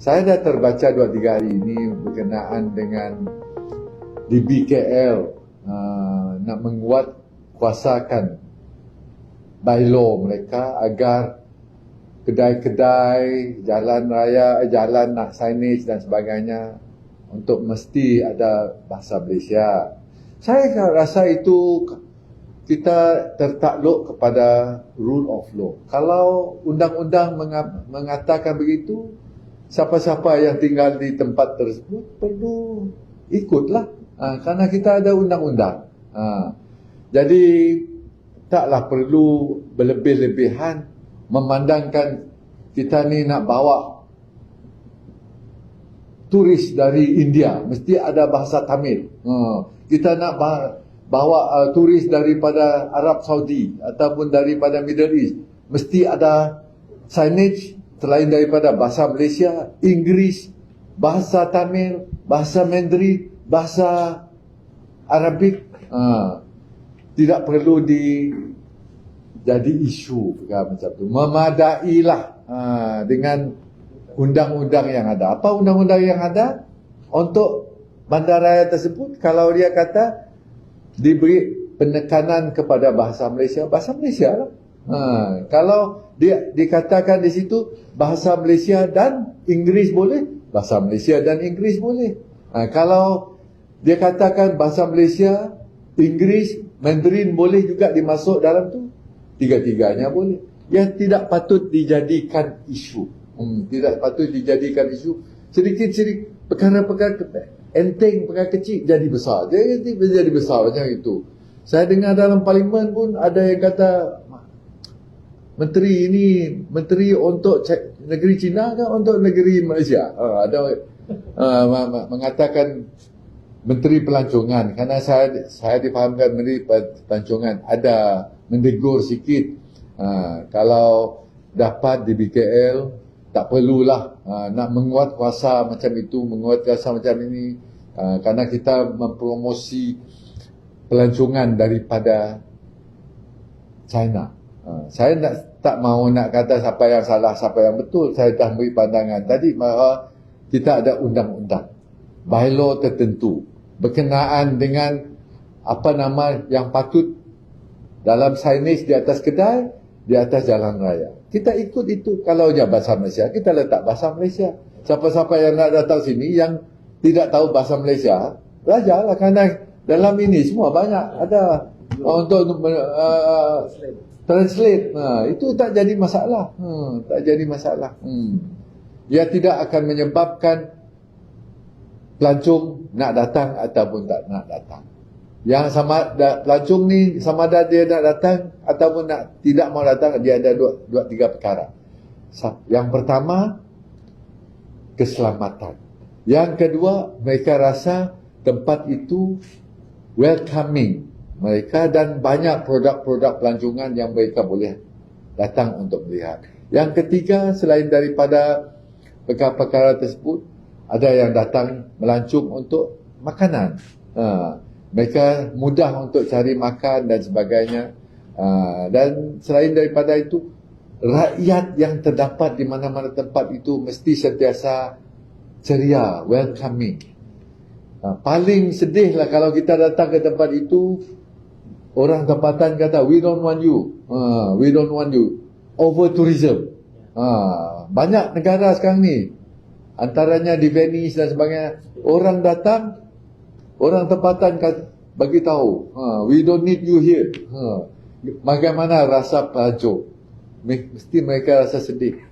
Saya dah terbaca dua tiga hari ini berkenaan dengan di BKL uh, nak menguat kuasakan bylaw mereka agar kedai-kedai, jalan raya, eh, jalan nak signage dan sebagainya untuk mesti ada bahasa Malaysia. Saya rasa itu kita tertakluk kepada rule of law. Kalau undang-undang menga- mengatakan begitu, siapa-siapa yang tinggal di tempat tersebut perlu ikutlah. Ha, kerana kita ada undang-undang. Ha, jadi taklah perlu berlebih-lebihan memandangkan kita ni nak bawa turis dari India mesti ada bahasa Tamil. Ha, kita nak ba- bawa uh, turis daripada Arab Saudi ataupun daripada Middle East mesti ada signage selain daripada bahasa Malaysia, Inggeris, bahasa Tamil, bahasa Mandarin, bahasa Arabik. Ha, tidak perlu di jadi isu perkara macam tu. Memadailah ha, dengan undang-undang yang ada. Apa undang-undang yang ada? Untuk bandaraya tersebut, kalau dia kata diberi penekanan kepada bahasa Malaysia, bahasa Malaysia lah. Ha, kalau dia dikatakan di situ bahasa Malaysia dan Inggeris boleh, bahasa Malaysia dan Inggeris boleh. Ha, kalau dia katakan bahasa Malaysia, Inggeris, Mandarin boleh juga dimasuk dalam tu, tiga-tiganya boleh. Yang tidak patut dijadikan isu. Hmm, tidak patut dijadikan isu. Sedikit-sedikit perkara-perkara enteng, perkara kecil jadi besar. Jadi jadi besar macam itu. Saya dengar dalam parlimen pun ada yang kata menteri ini menteri untuk negeri China ke untuk negeri Malaysia? Uh, ada uh, mengatakan menteri pelancongan. Kerana saya saya difahamkan menteri pelancongan. Ada mendegur sikit. Uh, kalau dapat di BKL tak perlulah uh, nak menguat kuasa macam itu menguat kuasa macam ini. Uh, kerana kita mempromosi pelancongan daripada China uh, saya nak, tak mahu nak kata siapa yang salah siapa yang betul saya dah beri pandangan tadi bahawa kita ada undang-undang bylaw tertentu berkenaan dengan apa nama yang patut dalam signage di atas kedai, di atas jalan raya. Kita ikut itu. Kalau je bahasa Malaysia, kita letak bahasa Malaysia. Siapa-siapa yang nak datang sini yang tidak tahu bahasa Malaysia, belajarlah kerana dalam ini semua banyak ada untuk uh, translate. Nah, itu tak jadi masalah. Hmm, tak jadi masalah. Hmm. Ia tidak akan menyebabkan pelancong nak datang ataupun tak nak datang. Yang sama da, pelancong ni sama ada dia nak datang ataupun nak tidak mau datang dia ada dua, dua tiga perkara. Yang pertama keselamatan. Yang kedua mereka rasa tempat itu welcoming mereka dan banyak produk-produk pelancongan yang mereka boleh datang untuk melihat. Yang ketiga selain daripada perkara-perkara tersebut ada yang datang melancung untuk makanan. Ha, mereka mudah untuk cari makan dan sebagainya. Ha, dan selain daripada itu, rakyat yang terdapat di mana-mana tempat itu mesti sentiasa ceria, welcoming. Ha, paling sedihlah kalau kita datang ke tempat itu, orang tempatan kata, we don't want you. Ha, we don't want you. Over tourism. Ha, banyak negara sekarang ni antaranya di Venice dan sebagainya orang datang orang tempatan bagi tahu ha, we don't need you here ha, bagaimana rasa pelajar mesti mereka rasa sedih